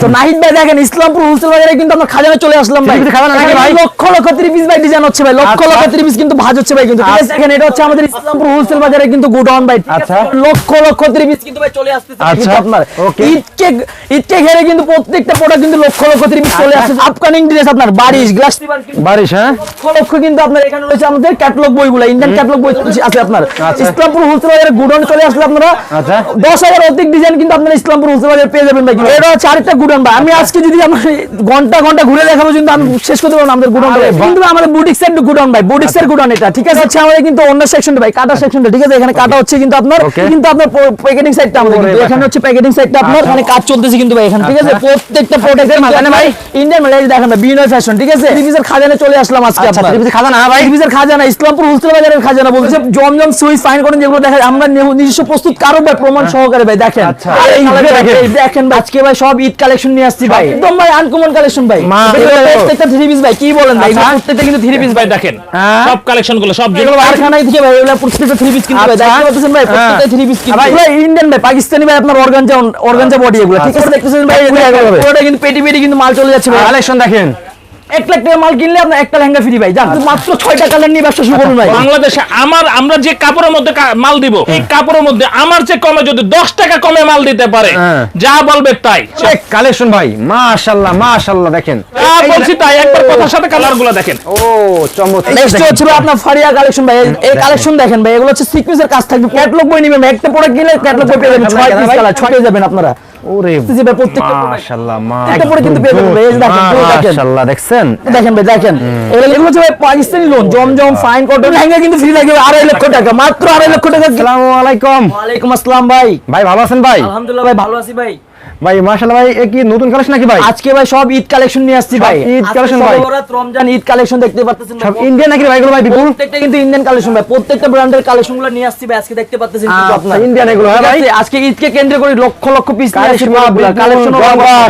তো নাহিদ ভাই দেখেন ইসলামপুর হোলসেল বাজারে কিন্তু আমরা খাজানা চলে আসলাম ভাই খাজানা নাকি ভাই? লক্ষ লক্ষ ত্রিপিস ভাই ডিজাইন হচ্ছে ভাই লক্ষ আচ্ছা। লক্ষ ত্রিপিস কিন্তু ভাজ হচ্ছে ভাই কিন্তু আছে এখানে এটা হচ্ছে আমাদের ইসলামপুর হোলসেল বাজারে কিন্তু গোডাউন ভাই? আচ্ছা। লক্ষ লক্ষ ত্রিপিস কিন্তু ভাই চলে আসতেছে আচ্ছা। আপনার Okay. ঈদকে ঈদকে ঘিরে কিন্তু প্রত্যেকটা প্রোডাক্ট কিন্তু লক্ষ লক্ষ ত্রিপিস চলে আচ্ছা। আসছে আপকামিং ড্রেস আপনার বারিশ গ্লাস বারিশ হ্যাঁ লক্ষ লক্ষ কিন্তু আপনার এখানে রয়েছে আমাদের ক্যাটালগ বইগুলো ইন্ডিয়ান ক্যাটালগ বই আছে আপনার আচ্ছা। ইসলামপুর হোলসেল বাজারে গুডাউন চলে আসলে আপনারা আচ্ছা। দশ হাজার অধিক ডিজাইন কিন্তু আপনার ইসলামপুর হোলসেল বাজারে পেয়ে যাবেন ভাই এটা হচ্ছে আরেকটা গুডাউন ভাই। আমি আজকে যদি আমরা ঘণ্টা ঘণ্টা ঘুরে দেখাবো কিন্তু আমি শেষ করতে পারব আমাদের গুডাউন কিন্তু আমাদের বুটিক্স এর গুডাউন ভাই বুটিক্স এর গুডাউন এটা। ঠিক আছে হচ্ছে আমাদের কিন্তু অন্য সেকশনটা ভাই কাটা সেকশনটা ঠিক আছে? এখানে কাটা হচ্ছে কিন্তু আপনার কিন্তু আপনার প্যাকেটিং সাইডটা আমাদের কিন্তু। এখানে হচ্ছে প্যাকেটিং সাইডটা আপনার। আচ্ছা। এখানে কাজ চলতেছে কিন্তু ভাই এখানে ঠিক আছে? আচ্ছা। প্রত্যেকটা প্রোডাক্টের মাঝখানে ভাই ইন্ডিয়ান মাল দেখেন ভাই বিনয় ফ্যাশন ঠিক আছে? ত্রিপিসের খাজানে চলে আসলাম আজকে আচ্ছা আপনার। ত্রিপিস খাজানা হ্যাঁ ভাই। ত্রিপিসের খাজানা ইসলামপুর হোলসেল বাজারের খাজানা বলছে। জমজম সুইচ ফাইন করেন যেগুলো দেখেন আমরা নিজস্ব প্রস্তুত কারও ভাই প্রমাণ সহকারে ভাই দেখেন। আচ্ছা। দেখেন, আজকে ভাই সব ঈদ কালেকশন নিয়ে আসছি ভাই একদম ভাই আনকমন কালেকশন ভাই প্রত্যেকটা থ্রি পিস ভাই কি বলেন ভাই আচ্ছা। প্রত্যেকটা কিন্তু থ্রি পিস ভাই ভাই দেখেন হ্যাঁ। সব কালেকশনগুলো সব যেগুলো কারখানায় থেকে ভাই এগুলো প্রত্যেকটা থ্রি পিস কিন্তু ভাই আচ্ছা। দেখতে পাচ্ছেন ভাই প্রত্যেকটা হ্যাঁ। থ্রি পিস কিন্তু ভাই। ইন্ডিয়ান ভাই পাকিস্তানি ভাই আপনার অর্গানজা অর্গানজা বডি এগুলো ঠিক আছে দেখতেছেন ভাই এগুলো পুরোটা কিন্তু পেটি পেটি কিন্তু মাল চলে যাচ্ছে ভাই কালেকশন দেখেন এক লাখ টাকা মাল কিনলে আপনার একটা লেহেঙ্গা ফ্রি ভাই। জান মাত্র ছয়টা কালার নিয়ে ব্যবসা শুরু করুন ভাই। বাংলাদেশে আমার আমরা যে কাপড়ের মধ্যে মাল দিব এই কাপড়ের মধ্যে আমার যে কমে যদি দশ টাকা কমে মাল দিতে পারে হ্যাঁ। যা বলবে তাই। কালেকশন ভাই মাশাআল্লাহ মাশাআল্লাহ দেখেন। বলছি তাই একবার কথার সাথে কালারগুলো দেখেন। ও চমৎকার। নেক্সট হচ্ছে আপনার ফারিয়া কালেকশন ভাই এই- কালেকশন দেখেন। ভাই এগুলো হচ্ছে সিকোয়েন্সের কাজ থাকবে। ক্যাটালগ বই নিবেন একটা প্রোডাক্ট কিনলে ক্যাটালগ বই পেয়ে যাবেন ছয় পিস কালার ছয় যাবেন আপনারা। ওরে ভাই প্রত্যেকটা মাশাআল্লাহ একটা পরে কিন্তু পেয়ে যাবেন এই দেখেন, মাশাআল্লাহ দেখছেন? দেখেন ভাই দেখেন। এগুলো এগুলো হচ্ছে ভাই Pakistani lawn Zamzam fine cotton lehenga কিন্তু ফ্রি থাকবে আড়াই লক্ষ টাকা মাত্র আড়াই লক্ষ টাকা। আসসালামু আলাইকুম। ওয়ালাইকুম আসসালাম ভাই। ভাই ভালো আছেন ভাই? আলহামদুলিল্লাহ ভাই ভালো আছি ভাই। ভাই মাশাআল্লাহ ভাই এ কি নতুন কালেকশন নাকি ভাই? আজকে ভাই সব ঈদ কালেকশন নিয়ে আসছি ভাই। ঈদ সবে ভাই। রমজান ঈদ কালেকশন দেখতে পাচ্ছেন সব ইন্ডিয়ান নাকি ভাই এগুলো ভাই বিপুল? প্রত্যেকটা কিন্তু ইন্ডিয়ান কালেকশন ভাই। প্রত্যেকটা ব্র্যান্ডের কালেকশনগুলো নিয়ে আসছি ভাই আজকে দেখতে পাচ্ছেন কিন্তু আচ্ছা, আপনারা। ইন্ডিয়ান এগুলো, হ্যাঁ ভাই? আজকে ঈদকে কেন্দ্র করে lakh lakh piece collection collection collection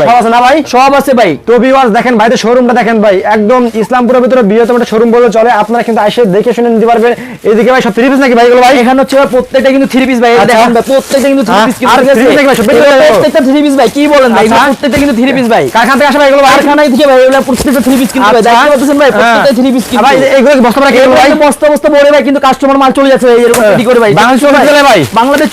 সব আছে না ভাই? সব আছে ভাই। তো ভিউয়ার্স দেখেন ভাইদের শোরুমটা দেখেন ভাই। একদম ইসলামপুরের ভিতরে বৃহত্তম একটা শোরুম বলে চলে। আপনারা কিন্তু এসে দেখে শুনে নিতে পারবেন। এদিকে ভাই সব থ্রি পিস নাকি ভাই এগুলো ভাই? এখানে হচ্ছে প্রত্যেকটা কিন্তু থ্রি পিস ভাই। আচ্ছা। দেখেন ভাই প্রত্যেকটা কিন্তু থ্রি পিস কিন্তু আর three piece নাকি ভাই? প্রত্যেকটা থ্রি পিস ভাই কি বলেন ভাই আচ্ছা। প্রত্যেকটা কিন্তু থ্রি পিস ভাই কারখানা থেকে আসে ভাই এগুলো কারখানায় থেকে ভাই এগুলো প্রত্যেকটা থ্রি পিস কিন্তু ভাই আচ্ছা। দেখতে পাচ্ছেন ভাই প্রত্যেকটা হ্যাঁ। থ্রি পিস কিন্তু ভাই এগুলো কি বস্তা ভাই বস্তা বস্তা ভরে ভাই কিন্তু কাস্টমার মাল চলে যাচ্ছে এরকম হ্যাঁ। রেডি করে ভাই বাংলাদেশ ভাই? বাংলাদেশ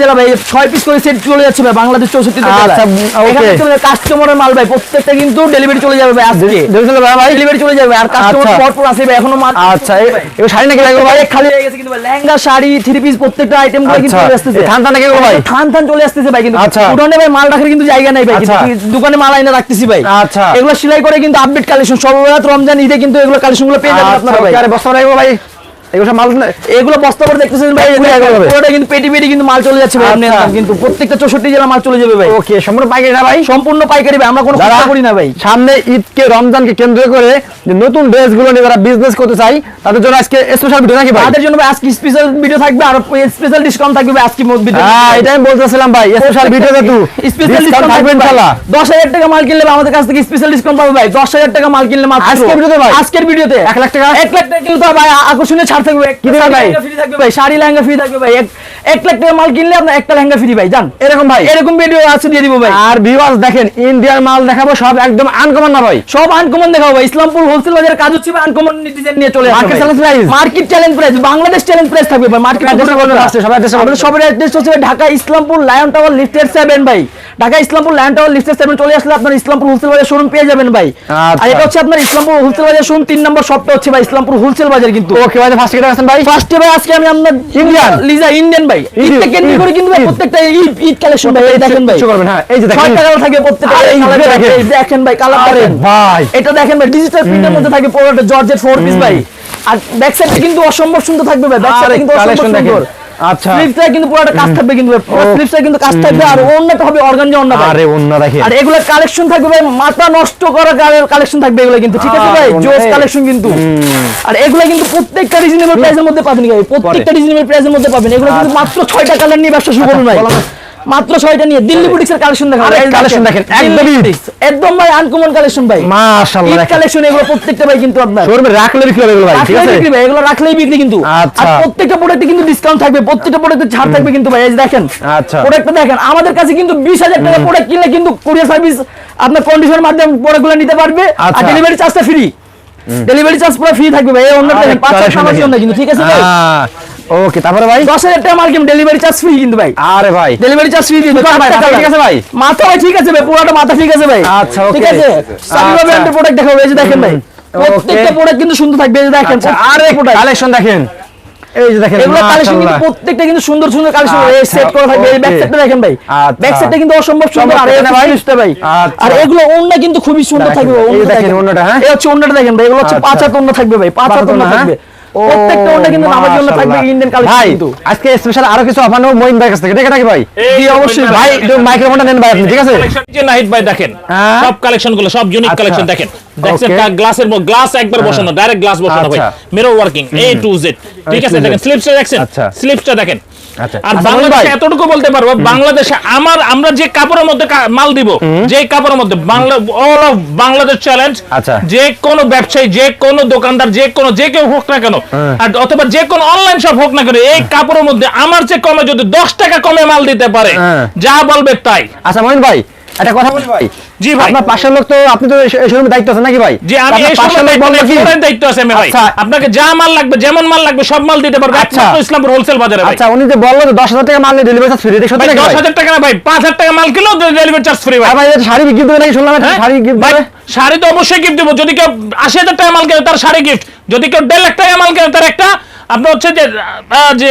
জেলা ভাই ছয় পিস করে সেট চলে যাচ্ছে ভাই বাংলাদেশ জেলা আচ্ছা, okay. কাস্টমারের মাল ভাই প্রত্যেকটা কিন্তু ডেলিভারি চলে যাবে ভাই আজকে দেখছিল ভাই ভাই ডেলিভারি চলে যাবে আর কাস্টমার আচ্ছা। পর পর আসে ভাই এখনও মাল আচ্ছা এ- এগুলো শাড়ি নাকি এগুলো ভাই খালি হয়ে গেছে কিন্তু ভাই লেহেঙ্গা শাড়ি থ্রি পিস প্রত্যেকটা আইটেমগুলো কিন্তু আচ্ছা চলে আসতেছে এই থান থান নাকি ভাই থান থান চলে আসতেছে ভাই কিন্তু আচ্ছা। ভাই মাল রাখার কিন্তু জায়গা নাই ভাই আচ্ছা। দোকানে মাল আইনা রাখতেছি ভাই আচ্ছা। এগুলো সেলাই করে কিন্তু আপডেট কালেকশন সর্বরাত রমজান ঈদে কিন্তু এগুলো কালেকশনগুলো পেয়ে যাবেন আচ্ছা আপনারা ভাই আরে বস্তা ভাই এগুলো মাল এগুলো বস্তা করে দেখতেছেন ভাই পুরো একবার হবে। পুরোটা কিন্তু পেটি পেটি কিন্তু মাল চলে যাচ্ছে ভাই। কিন্তু প্রত্যেকটা চৌষট্টি জেলা মাল চলে যাবে ভাই ওকে সম্পূর্ণ পাইকারি না ভাই সম্পূর্ণ পাইকারি ভাই আমরা কোনো কথা করি না ভাই সামনে ঈদকে রমজানকে কেন্দ্র করে যে নতুন ড্রেসগুলো নিয়ে যারা বিজনেস করতে চাই তাদের জন্য আজকে স্পেশাল ভিডিও নাকি ভাই তাদের জন্য ভাই আজকে স্পেশাল ভিডিও থাকবে আর স্পেশাল ডিসকাউন্ট থাকবে ভাই আজকে ভিডিও হ্যাঁ এটাই আমি বলতেছিলাম ভাই স্পেশাল ভিডিও যেহেতু স্পেশাল ডিসকাউন্ট ডিসকাউন্ট থাকবে ইনশাআল্লাহ দশ হাজার টাকা মাল কিনলে আমাদের কাছ থেকে স্পেশাল ডিসকাউন্ট পাবে ভাই দশ হাজার টাকা মাল কিনলে মাত্র আজকের ভিডিওতে ভাই? আজকের ভিডিওতে এক লাখ টাকা? লাখ টাকা ভাই আকর্ষণীয় ছাড় থাকবে কি দেবে ভাই? ফ্রি থাকবে ভাই শাড়ি লেহেঙ্গা ফ্রি থাকবে ভাই এক- লাখ টাকা মাল কিনলে আপনার একটা লেহেঙ্গা ফ্রি ভাই জান। এরকম ভাই। এরকম ভিডিও আছে দিয়ে দিব ভাই। আর ভিউয়ার্স দেখেন ইন্ডিয়ান মাল দেখাবো সব একদম আনকমন না ভাই। সব আনকমন দেখাবো ভাই। ইসলামপুর হোলসেল বাজারের কাজ হচ্ছে আনকমন ডিজাইন নিয়ে চলে Market challenge price? Market challenge price Bangladesh challenge price থাকবে ভাই। মার্কেট বলবেন বলবেন। সবার অ্যাড্রেস হচ্ছে Dhaka Islampur lion tower lifted seven ভাই। Dhaka Islampur lion tower lifted seven চলে আসলে আপনার ইসলামপুর হোলসেল বাজার শোরুম পেয়ে যাবেন ভাই। আচ্ছা। আর এটা হচ্ছে আপনার ইসলামপুর হোলসেল বাজার শোরুম তিন নম্বর শপটা হচ্ছে ভাই ইসলামপুর হোলসেল বাজার কিন্তু। ওকে ভাই ফার্স্ট কেটে আছেন ভাই? ফার্স্টে ভাই আজকে আমি আপনার Indian? লিজা ইন্ডিয়ান ভাই ঈদকে কেন্দ্র করে কিন্তু প্রত্যেকটা ঈদ ঈদ কালেকশন ভাই দেখেন ভাই। করবেন হ্যাঁ এই যে দেখেন ছয়টা থাকে প্রত্যেকটা এই colour যে থাকে। দেখেন। ভাই কালার আরে দেখেন। ভাই। এটা দেখেন ভাই ডিজিটাল প্রিন্টের মধ্যে থাকে পুরোটা জর্জেট ফোর পিস ভাই। আর ব্যাক সাইডটা কিন্তু অসম্ভব সুন্দর থাকবে ভাই ব্যাক সাইডটা কিন্তু অসম্ভব সুন্দর। আচ্ছা। স্লিপসটা কিন্তু পুরোটা কাজ থাকবে কিন্তু। স্লিপটা কিন্তু কাজ থাকবে আর অন্যটা হবে অর্গানজা অন্য আরে অন্য দেখেন আর এগুলো কালেকশন থাকবে ভাই মাথা নষ্ট করা কালেকশন থাকবে এগুলো কিন্তু ঠিক আছে ভাই? জোস কালেকশন কিন্তু। আর এগুলো কিন্তু প্রত্যেকটা রিজনেবল প্রাইসের মধ্যে পাবেন প্রত্যেকটা রিজনেবল প্রাইসের মধ্যে পাবেন। এগুলো কিন্তু মাত্র ছয়টা কালার নিয়ে ব্যবসা শুরু করুন ভাই। মাত্র ছয়টা নিয়ে দিল্লি বুটিক্সের কালেকশন দেখাবো। এই collection দেখেন, একদম দিল্লি ঈদ। বুটিক্স, একদম ভাই আনকমন কালেকশন ভাই। মাশাআল্লাহ দেখেন। কালেকশন এগুলো প্রত্যেকটা ভাই কিন্তু আপনার। শোরুমে রাখলে বিক্রি হবে এগুলো ভাই ঠিক আছে? বিক্রি ভাই, এগুলো রাখলেই বিক্রি কিন্তু। আচ্ছা। আর প্রত্যেকটা প্রোডাক্টে কিন্তু ডিসকাউন্ট থাকবে প্রত্যেকটা প্রোডাক্টে ছাড় থাকবে কিন্তু ভাই এই দেখেন আচ্ছা। প্রোডাক্টটা দেখেন আমাদের কাছে কিন্তু বিশ হাজার টাকা প্রোডাক্ট কিনলে কিন্তু কুরিয়ার সার্ভিস আপনার কন্ডিশনের মাধ্যমে প্রোডাক্টগুলো নিতে পারবে। আর আচ্ছা। ডেলিভারি চার্জটা ফ্রি ডেলিভারি চার্জ পুরো ফ্রি থাকবে ভাই এই দেখেন পাঁচ সামাজিক কিন্তু ঠিক আছে ভাই? ওকে তারপরে ভাই দশ হাজার টাকা মাল ডেলিভারি চার্জ ফ্রি কিন্তু ভাই আরে ভাই ডেলিভারি চার্জ ফ্রি ভাই, ঠিক আছে ভাই? মাথা ভাই ঠিক আছে ভাই পুরোটা মাথা ঠিক আছে ভাই আচ্ছা, ঠিক আছে সাবিবা আচ্ছা। ব্র্যান্ডের প্রোডাক্ট দেখাবো এই যে দেখেন ভাই প্রত্যেকটা প্রোডাক্ট কিন্তু সুন্দর থাকবে এই যে দেখেন আচ্ছা, আরে। কালেকশন দেখেন এই যে দেখেন এগুলো কালেকশন কিন্তু প্রত্যেকটা কিন্তু সুন্দর সুন্দর কালেকশন আচ্ছা, সেট করা থাকবে এই ব্যাক। সাইডটা দেখেন ভাই আচ্ছা। ব্যাক সাইডটা কিন্তু অসম্ভব সুন্দর আর এই ভাই? ফিনিশটা ভাই আচ্ছা। আর এগুলো ওন্না কিন্তু খুবই সুন্দর থাকবে এই দেখেন ওন্নাটা, হ্যাঁ? এই হচ্ছে ওন্নাটা দেখেন ভাই এগুলো হচ্ছে আচ্ছা। পাঁচ হাত ওন্না থাকবে ভাই পাঁচ হাত ওন্না থাকবে প্রত্যেকটা ওন্না কিন্তু নামার জন্য থাকবে ইন্ডিয়ান কালেকশন কিন্তু। আজকে স্পেশাল আরও কিছু অফার নেব মইন ভাই কাছ থেকে। দেখে ভাই? জি, অবশ্যই। ভাই মাইক্রোফোনটা নেন ভাই আপনি ঠিক আছে? যে নাহিদ ভাই দেখেন হ্যাঁ। সব কালেকশনগুলো সব ইউনিক আচ্ছা। কালেকশন দেখেন। দেখছেন গ্লাসের গ্লাস একবার বসানো ডাইরেক্ট গ্লাস বসানো ভাই। আচ্ছা। Mirror working A to Z ঠিক আছে। দেখেন স্লিপসটা আচ্ছা। স্লিপসটা দেখেন আচ্ছা। আর আচ্ছা, বাংলাদেশে এতটুকু বলতে পারব বাংলাদেশে আমার আমরা যে কাপড়ের মধ্যে মাল দিব যে কাপড়ের মধ্যে Bangla all of Bangladesh challenge. যে কোনো ব্যবসায়ী যে কোনো দোকানদার যে কোনো যে কেউ হোক না কেন। আর অথবা যে কোনো অনলাইন শপ হোক না কেন এই কাপড়ের মধ্যে আমার যে কমে যদি দশ টাকা কমে মাল দিতে পারে। যা বলবে তাই আচ্ছা মইন ভাই একটা কথা বলি ভাই। জি ভাই। আপনার পাশের লোক তো আপনি তো এই শোরুমে দায়িত্ব আছে নাকি ভাই? যে আমি এই লোক দায়িত্ব আছে আমি ভাই। আচ্ছা। আপনাকে যা মাল লাগবে যেমন মাল লাগবে সব মাল দিতে পারবে। আচ্ছা। একমাত্র ইসলামপুর হোলসেল বাজারে ভাই। আচ্ছা উনি যে বলল যে দশ হাজার টাকা মাল নিয়ে ডেলিভারি চার্জ ফ্রি সত্যি নাকি দশ ভাই হাজার টাকা না ভাই পাঁচ হাজার টাকা মাল কিলো ডেলিভারি চার্জ ফ্রি ভাই। ভাই এই শাড়ি গিফট দেবে নাকি শুনলাম হ্যাঁ? শাড়ি গিফট ভাই, দেবে। শাড়ি তো অবশ্যই গিফট দেবো। যদি কেউ আশি হাজার টাকা মাল কেনে তার শাড়ি গিফট যদি কেউ দেড় লাখ টাকা মাল কেনে তার একটা। আপনার হচ্ছে যে যে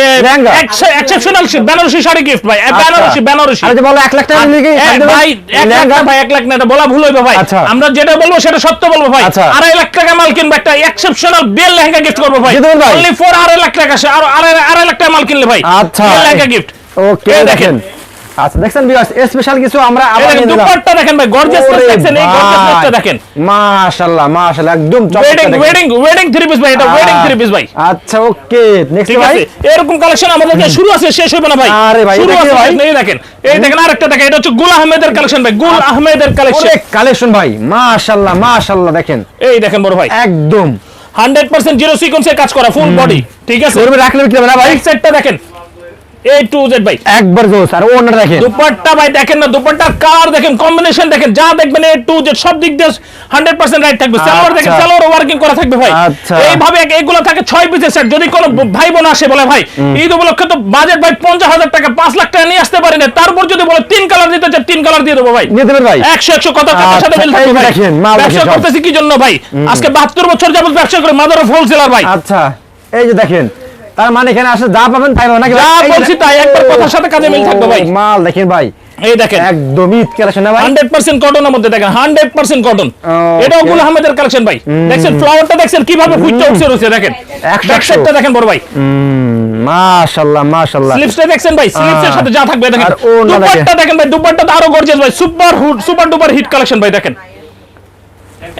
এক্সেপশনাল বেনারসি শাড়ি গিফট ভাই। বেনারসি বেনারসি আরে বলো এক লাখ টাকা শাড়ি দেবে? ভাই 1 লাখ ভাই 1 লাখ না এটা বলা ভুল হইবে ভাই। আচ্ছা। আমরা যেটা বলব সেটা সত্য বলব ভাই। আচ্ছা। আড়াই লাখ টাকা মাল কিনবো একটা এক্সেপশনাল বেল লেহেঙ্গা গিফট করব ভাই? অনলি ফর আড়াই লাখ টাকা আর আড়াই লাখ টাকা মাল কিনলে ভাই। আচ্ছা। লেহেঙ্গা গিফট ওকে দেখেন। আচ্ছা দেখছেন ভিউয়ার্স স্পেশাল কিছু আমরা আবার দেখেন নিয়ে নিলাম। দুপাট্টা দেখেন ভাই গর্জিয়াস ওরে দেখছেন এই গর্জিয়াসটা দেখেন। মাশাআল্লাহ মাশাআল্লাহ একদম wedding wedding wedding three piece ভাই এটা ওয়েডিং থ্রি পিস ভাই। আচ্ছা ওকে নেক্সট ভাই। এরকম কালেকশন আমাদের কাছে শুরু আছে শেষ হবে না ভাই। আরে ভাই, শুরু আছে ভাই? এই দেখেন এই দেখেন আরেকটা দেখেন এটা হচ্ছে গুল আহমেদের কালেকশন ভাই গুল আহমেদের কালেকশন অনেক কালেকশন ভাই মাশাআল্লাহ মাশাআল্লাহ দেখেন। এই দেখেন বড় ভাই। একদম। হান্ড্রেড পার্সেন্ট জিরো সিকোয়েন্সের কাজ করা ফুল বডি ঠিক আছে? রাখলে বিক্রি না ভাই? সেটটা দেখেন এ টু জেড ভাই। একবার জোস আর ওনার দেখেন। দুপাট্টা ভাই দেখেন না দুপাট্টার কালার দেখেন কম্বিনেশন দেখেন যা দেখবেন এ টু জেড সব দিক দিয়ে হান্ড্রেড পার্সেন্ট রাইট থাকবে। সালোয়ার দেখেন। সালোয়ার ওয়ার্কিং করা থাকবে ভাই। এইভাবে এগুলো থাকে ছয় পিসের সেট যদি কোনো ভাই বোন আসে বলে ভাই ঈদ উপলক্ষে তো বাজেট ভাই পঞ্চাশ হাজার টাকা পাঁচ লাখ টাকা নিয়ে আসতে পারি না। তারপর যদি বলে তিন কালার দিতে চাই তিন কালার দিয়ে দেবো ভাই। নিয়ে দেবেন ভাই। একশো একশো কথা কথার সাথে আচ্ছা, মিল থাকবে দেখেন, ব্যবসা করতেছি কি জন্য ভাই? আজকে বাহাত্তর বছর যাবত ব্যবসা করে মাদার অফ হোলসেলার ভাই। আচ্ছা এই যে দেখেন তার মানে এখানে আসলে যা পাবেন তাই পাবেন নাকি যা বলছি তাই, একবার কথার সাথে কাজে মিল থাকবে ভাই। মাল দেখেন ভাই। এই দেখেন। একদম ঈদ কালেকশন না ভাই। হান্ড্রেড পার্সেন্ট কটনের মধ্যে দেখেন হান্ড্রেড পার্সেন্ট কটন Okay. এটাও গুল আহমেদের কালেকশন ভাই। দেখছেন ফ্লাওয়ারটা দেখছেন কীভাবে ফুটতে উঠছে রয়েছে দেখেন। একশো ব্যাক একশো। সাইডটা দেখেন বড় ভাই। মাশাআল্লাহ মাশাআল্লাহ। স্লিপসটা দেখছেন ভাই স্লিপসের সাথে যা থাকবে দেখেন। দেখেন। দুপাট্টা দেখেন ভাই দুপাট্টা তো আরও গর্জিয়াস ভাই। Super hood super duper hit collection ভাই দেখেন।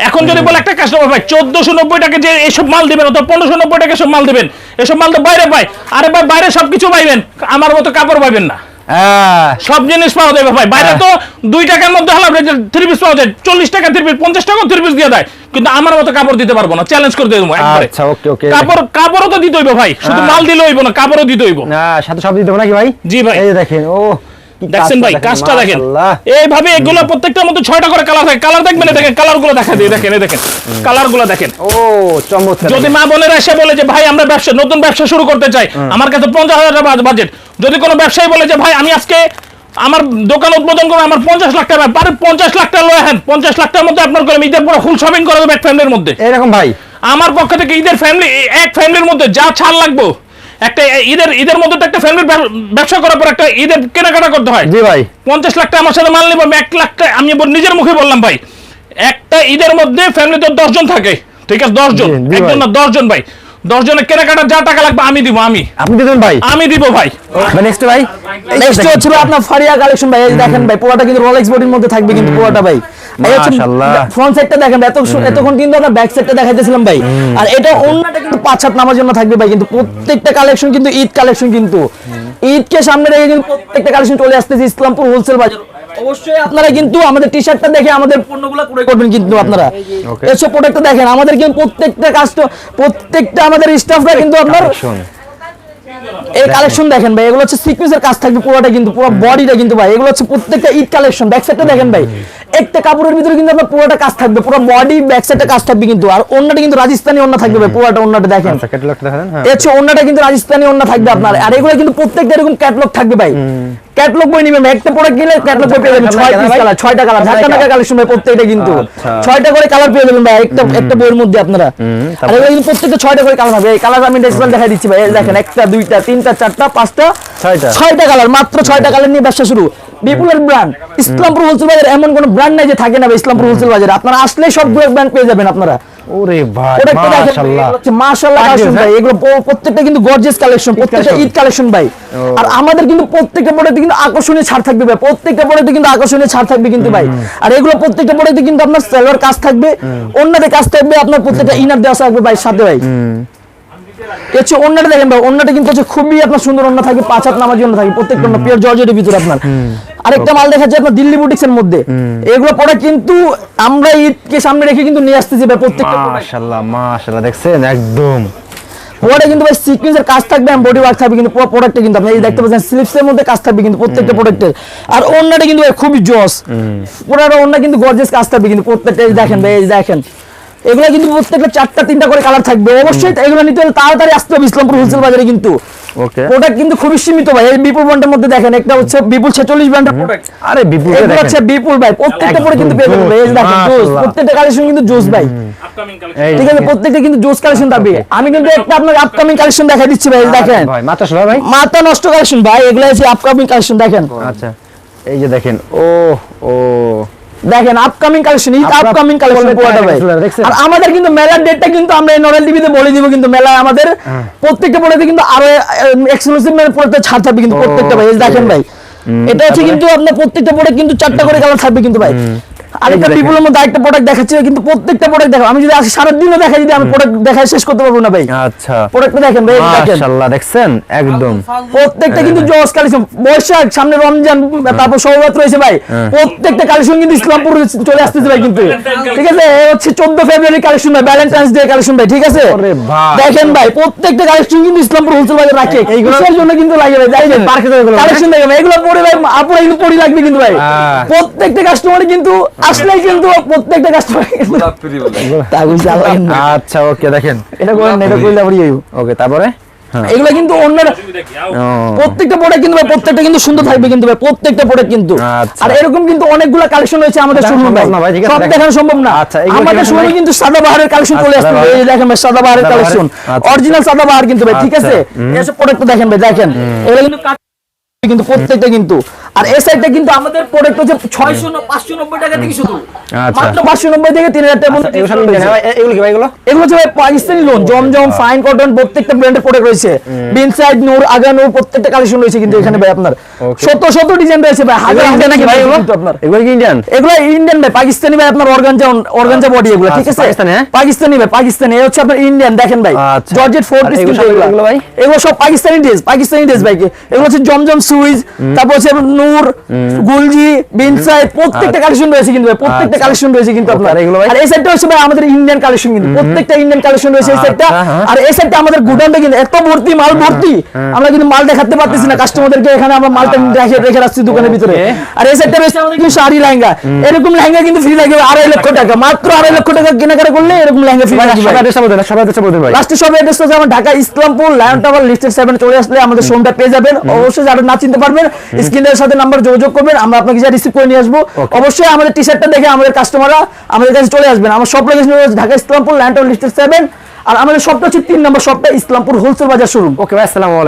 এখন যদি বলে একটা কাস্টমার ভাই চোদ্দশো নব্বই টাকা যে এইসব মাল দিবেন অথবা পনেরোশো নব্বই টাকা সব মাল দিবেন এসব মাল তো বাইরে পাই আরে ভাই বাইরে সবকিছু পাইবেন আমার মতো কাপড় পাইবেন না। হ্যাঁ। সব জিনিস পাওয়া যাবে ভাই। বাইরে হ্যাঁ। তো দুই টাকার মধ্যে হলাম থ্রি পিস পাওয়া যায় চল্লিশ টাকা থ্রি পিস পঞ্চাশ টাকা থ্রি পিস দিয়ে দেয়। কিন্তু আমার মতো কাপড় দিতে পারব না চ্যালেঞ্জ করে দেবো আচ্ছা কাপড় কাপড়ও তো দিতে হইব ভাই শুধু হ্যাঁ। মাল দিলে হইব না কাপড়ও দিতে হইব। সাথে সব দিতে হবে নাকি ভাই? জি ভাই। এই দেখেন ও দেখছেন ভাই কাজটা দেখেন। এইভাবে এগুলো প্রত্যেকটার মধ্যে ছয়টা করে কালার থাকে। কালার দেখবেন? দেখেন কালারগুলো দেখা দিয়ে দেখেন দেখেন। কালারগুলো দেখেন। ও চমৎকার যদি মা বোনেরা এসে বলে যে ভাই আমরা ব্যবসা নতুন ব্যবসা শুরু করতে চাই আমার কাছে পঞ্চাশ হাজার টাকা বাজেট যদি কোনো ব্যবসায়ী বলে যে ভাই আমি আজকে আমার দোকান উদ্বোধন করব আমার পঞ্চাশ লাখ টাকা পারে পঞ্চাশ লাখ টাকা লয় হ্যাঁ পঞ্চাশ লাখ টাকার মধ্যে আপনার করে ঈদের পুরো ফুল শপিং করে দেবো এক ফ্যামিলির মধ্যে। এরকম ভাই। আমার পক্ষ থেকে ঈদের ফ্যামিলি এক ফ্যামিলির মধ্যে যা ছাড় লাগবো একটা ঈদের ঈদের মধ্যে তো একটা ফ্যামিলির ব্যবসা করার পর একটা ঈদের কেনাকাটা করতে হয়। জি ভাই। পঞ্চাশ লাখ টাকা আমার সাথে মাল নিবো এক লাখ টাকা আমি নিজের মুখে বললাম ভাই একটা ঈদের মধ্যে ফ্যামিলিতে দশজন থাকে ঠিক আছে? দশজন একজন ভাই। না দশজন ভাই। দশজনের কেনাকাটা যা টাকা লাগবে আমি দিব আমি। আপনি দিবেন ভাই? আমি দিব ভাই। নেক্সট ভাই? নেক্সট হচ্ছে আপনার ফারিয়া কালেকশন ভাই এই দেখেন ভাই পুরোটা কিন্তু রোলেক্স বডির মধ্যে থাকবে কিন্তু পুরোটা ভাই। মাশাআল্লাহ। ফ্রন্ট সাইডটা দেখেন এত এতক্ষণ কিন্তু আমরা ব্যাক সাইডটা দেখাইতেছিলাম ভাই। আর এটা অন্যটা কিন্তু পাঁচ হাত নামার জন্য থাকবে ভাই কিন্তু প্রত্যেকটা কালেকশন কিন্তু ঈদ কালেকশন কিন্তু। ঈদকে সামনে রেখে কিন্তু প্রত্যেকটা কালেকশন চলে আসতেছে ইসলামপুর হোলসেল বাজার। অবশ্যই আপনারা কিন্তু আমাদের টি শার্টটা দেখে আমাদের পণ্যগুলো ক্রয় করবেন কিন্তু আপনারা। এসব প্রোডাক্টটা দেখেন আমাদের কিন্তু প্রত্যেকটা কাস্ট প্রত্যেকটা আমাদের স্টাফরা কিন্তু আপনার এই কালেকশন দেখেন ভাই এগুলো হচ্ছে সিকোয়েন্সের কাজ থাকবে পুরোটা কিন্তু পুরো বডিটা কিন্তু ভাই এগুলো হচ্ছে প্রত্যেকটা ঈদ কালেকশন ব্যাক সাইডটা দেখেন ভাই। একটা কাপড়ের ভিতরে কিন্তু আপনার পুরোটা কাজ থাকবে পুরো বডি ব্যাক সাইডটা কাজ থাকবে কিন্তু। আর অন্যটা কিন্তু রাজস্থানি অন্য থাকবে পুরোটা অন্যটা দেখেন। আচ্ছা দেখান হ্যাঁ। কিন্তু রাজস্থানি অন্য থাকবে আপনার। আর এগুলো কিন্তু প্রত্যেকটা এরকম ক্যাটলগ থাকবে ভাই। ক্যাটলগ বই নিবেন একটা প্রোডাক্ট কিনলে ক্যাটলগ বই পেয়ে যাবেন। ছয় পিস কালার ছয়টা কালার ঢাকা ঢাকা কালেকশন ভাই প্রত্যেকটা কিন্তু। আচ্ছা। ছয়টা করে কালার পেয়ে যাবেন ভাই একটা একটা বইয়ের মধ্যে আপনারা। আর এগুলো কিন্তু প্রত্যেকটা ছয়টা করে কালার হবে। এই কালার আমি ডিসপ্লে দেখাই দিচ্ছি ভাই। দেখেন একটা দুইটা তিনটা চারটা পাঁচটা ছয়টা। ছয়টা কালার মাত্র ছয়টা কালার নিয়ে ব্যবসা শুরু। বিপুলের ব্র্যান্ড ইসলামপুর হোলসেল বাজার এমন কোন ব্র্যান্ড নাই যে থাকে না ইসলামপুর হোলসেল বাজারে আপনারা আসলে সবগুলো ব্র্যান্ড পেয়ে যাবেন আপনারা। ওরে ভাই মাশাআল্লাহ। মাশাআল্লাহ কালেকশন ভাই? এগুলো প্রত্যেকটা কিন্তু গর্জিয়াস কালেকশন প্রত্যেকটা ঈদ কালেকশন ভাই। আর আমাদের কিন্তু প্রত্যেকটা প্রোডাক্টে কিন্তু আকর্ষণীয় ছাড় থাকবে ভাই প্রত্যেকটা প্রোডাক্টে কিন্তু আকর্ষণীয় ছাড় থাকবে কিন্তু ভাই। আর এগুলো প্রত্যেকটা প্রোডাক্টে কিন্তু আপনার সেলর কাজ থাকবে অন্যদের কাজ থাকবে আপনার প্রত্যেকটা ইনার দেওয়া থাকবে ভাই সাথে ভাই। হচ্ছে অন্যটা দেখেন ভাই অন্যটা কিন্তু হচ্ছে খুবই আপনার সুন্দর অন্য থাকে পাঁচ হাত নামার জন্য থাকে প্রত্যেকটা অন্য পিওর জর্জেটের ভিতরে আপনার। আরেকটা মাল দেখাচ্ছে আপনার দিল্লি বুটিক্স এর মধ্যে। এগুলো পরে কিন্তু আমরা ঈদকে সামনে রেখে কিন্তু নিয়ে আসতেছি ভাই প্রত্যেকটা মাশাআল্লাহ মাশাআল্লাহ দেখছেন? একদম। পুরোটা কিন্তু ভাই সিকোয়েন্সের কাজ থাকবে বডি ওয়ার্ক থাকবে কিন্তু পুরো প্রোডাক্টে কিন্তু আপনি দেখতে পাচ্ছেন স্লিপসের মধ্যে কাজ থাকবে কিন্তু প্রত্যেকটা প্রোডাক্টের আর অন্যটা কিন্তু খুবই জস। পুরোটা অন্য কিন্তু গর্জিয়াস কাজ থাকবে কিন্তু প্রত্যেকটা দেখেন ভাই দেখেন। এগুলো কিন্তু প্রত্যেকটা চারটা তিনটা করে কালার থাকবে। অবশ্যই এগুলো নিতে হলে তাড়াতাড়ি আসতে হবে ইসলামপুর হোলসেল বাজারে কিন্তু। ওকে প্রোডাক্ট কিন্তু খুবই সীমিত ভাই। এই বিপুল ব্র্যান্ডের মধ্যে দেখেন একটা হচ্ছে বিপুল ছেচল্লিশ ব্র্যান্ডের প্রোডাক্ট আরে বিপুল এগুলো হচ্ছে বিপুল ভাই প্রত্যেকটা পরে কিন্তু পেয়ে যাবেন এই দেখেন জোস প্রত্যেকটা কালেকশন কিন্তু জোস ভাই। ঠিক আছে প্রত্যেকটা কিন্তু জোস কালেকশন থাকবে। আমি কিন্তু একটা আপনার আপকামিং কালেকশন দেখাই দিচ্ছি ভাই দেখেন। ভাই মাথা সরা ভাই। মাথা নষ্ট কালেকশন ভাই এগুলো হচ্ছে আপকামিং কালেকশন দেখেন। আচ্ছা এই যে দেখেন ও ও। দেখেন upcoming collection Eid upcoming collection পুরোটা ভাই? আর আমাদের কিন্তু মেলার ডেটটা কিন্তু আমরা এই নরেল টিভিতে বলে দিব কিন্তু মেলায় আমাদের হ্যাঁ। প্রত্যেকটা পড়াতে কিন্তু আরও এক্সক্লুসিভ মেলা পড়াতে ছাড় থাকবে কিন্তু প্রত্যেকটা ভাই দেখেন ভাই। এটা হচ্ছে কিন্তু আপনার প্রত্যেকটা পড়ে কিন্তু চারটা করে কালার থাকবে কিন্তু ভাই। আরেকটা। বিপুলের মধ্যে আরেকটা প্রোডাক্ট দেখাচ্ছি কিন্তু প্রত্যেকটা প্রোডাক্ট দেখো আমি যদি আসি সারাদিনও দেখাই যদি আমি প্রোডাক্ট দেখায় শেষ করতে পারব না ভাই। আচ্ছা। প্রোডাক্টটা দেখেন ভাই এই মাশাআল্লাহ দেখছেন? একদম। প্রত্যেকটা কিন্তু জস কালেকশন বৈশাখ সামনে রমজান তারপর সৌরাত রয়েছে ভাই প্রত্যেকটা কালেকশন কিন্তু ইসলামপুর চলে আসতেছে ভাই কিন্তু। ঠিক আছে এ হচ্ছে চোদ্দ ফেব্রুয়ারি কালেকশন ভাই ভ্যালেন্টাইন্স ডে কালেকশন ভাই ঠিক আছে। দেখেন ভাই প্রত্যেকটা কালেকশন কিন্তু ইসলামপুর হোলসেল বাজার রাখে। এইগুলোর জন্য কিন্তু লাগে ভাই যাই পার্কে কালেকশন দেখেন এগুলো পরে ভাই আপনারা কিন্তু পরি লাগবে কিন্তু ভাই। হ্যাঁ। প্রত্যেকটা কাস্টমার কিন্তু আসলেই কিন্তু প্রত্যেকটা কাস্টমার তা বলছি আচ্ছা ওকে দেখেন। এটা করেন এটা করলে আবার ইয়ে ওকে তারপরে? হ্যাঁ। এগুলো কিন্তু অন্যরা প্রত্যেকটা প্রোডাক্ট কিন্তু ভাই প্রত্যেকটা কিন্তু সুন্দর থাকবে কিন্তু ভাই প্রত্যেকটা প্রোডাক্ট কিন্তু। আচ্ছা। আর এরকম কিন্তু অনেকগুলো কালেকশন রয়েছে আমাদের শোরুমে ভাই না ভাই, ঠিক আছে, সব দেখানো। সম্ভব না। আচ্ছা, এগুলো আমাদের শোরুমে কিন্তু সাদা বাহারের কালেকশন চলে আচ্ছা, আসছে এই দেখেন ভাই সাদা বাহারের কালেকশন। অরিজিনাল সাদা বাহার কিন্তু ভাই ঠিক আছে? এসব প্রোডাক্ট দেখেন ভাই দেখেন। এগুলো কিন্তু কিন্তু প্রত্যেকটা কিন্তু। আর এই সাইডটা কিন্তু আমাদের প্রোডাক্ট হচ্ছে ছয়শো পাঁচশো নব্বই টাকা থেকে শুধু আচ্ছা। মাত্র পাঁচশো নব্বই থেকে তিন হাজার টাকার মধ্যে এগুলো discount এগুলো কি ভাই এগুলো? এগুলো হচ্ছে ভাই Pakistani lawn Zamzam fine cotton প্রত্যেকটা ব্র্যান্ডের প্রোডাক্ট রয়েছে। বিনসাইড নূর আগা নূর প্রত্যেকটা কালেকশন রয়েছে কিন্তু এখানে ভাই আপনার। শত শত ডিজাইন রয়েছে ভাই। হাজার হাজার ইন্ডিয়ান নাকি ভাই এগুলো? আপনার। এগুলো কি ইন্ডিয়ান এগুলো ইন্ডিয়ান ভাই পাকিস্তানি ভাই আপনার অর্গানজা অর্গানজা বডি এগুলো ঠিক আচ্ছা, আছে? পাকিস্তানি, হ্যাঁ? পাকিস্তানি ভাই পাকিস্তানি। এই হচ্ছে আপনার ইন্ডিয়ান দেখেন ভাই। আচ্ছা। জর্জেট ফোর পিস এগুলো ভাই? এগুলো সব পাকিস্তানি ড্রেস পাকিস্তানি ড্রেস ভাই। এগুলো হচ্ছে জমজম সুইজ তারপর হচ্ছে নূর গুলজি বিনসাইড প্রত্যেকটা কালেকশন রয়েছে কিন্তু প্রত্যেকটা আচ্ছা। কালেকশন রয়েছে কিন্তু আপনার। এগুলো আর এই সাইডটা হচ্ছে ভাই আমাদের ইন্ডিয়ান কালেকশন কিন্তু প্রত্যেকটা ইন্ডিয়ান কালেকশন রয়েছে এই সাইডটা আচ্ছা, হ্যাঁ। আর এই সাইডটা আমাদের গুডাউনটা কিন্তু এত ভর্তি মাল ভর্তি আমরা কিন্তু মাল দেখাতে পারতেছি না কাস্টমারদেরকে এখানে আমরা মালটা রেখে রেখে রাখছি দোকানের ভিতরে। আর এই সাইডটা রয়েছে আমাদের কিন্তু শাড়ি লেহেঙ্গা। এরকম লেহেঙ্গা কিন্তু ফ্রি লাগবে আড়াই লক্ষ টাকা মাত্র আড়াই লক্ষ টাকা কেনাকাটা করলে এরকম লেহেঙ্গা ফ্রি লাগবে সবাই অ্যাড্রেসটা বলতে সবাই ভাই। লাস্টে সব অ্যাড্রেস হচ্ছে আমার Dhaka Islampur lion tower listed seven চলে আসলে আমাদের শোরুমটা পেয়ে যাবেন। অবশ্যই যারা না চিনতে পারবেন স্ক্রিনের সাথে নাম্বার যোগাযোগ করবেন আমরা আপনাকে যা রিসিভ করে নিয়ে আসব। অবশ্যই আমাদের টি শার্টটা দেখে আমাদের কাস্টমাররা আমাদের কাছে চলে আসবেন। আমার সব location Dhaka Islampur land of listed seven আর আমাদের সবটা হচ্ছে তিন নম্বর সবটা Islampur wholesale bazaar showroom okay ভাই আসসালামু আলাইকুম।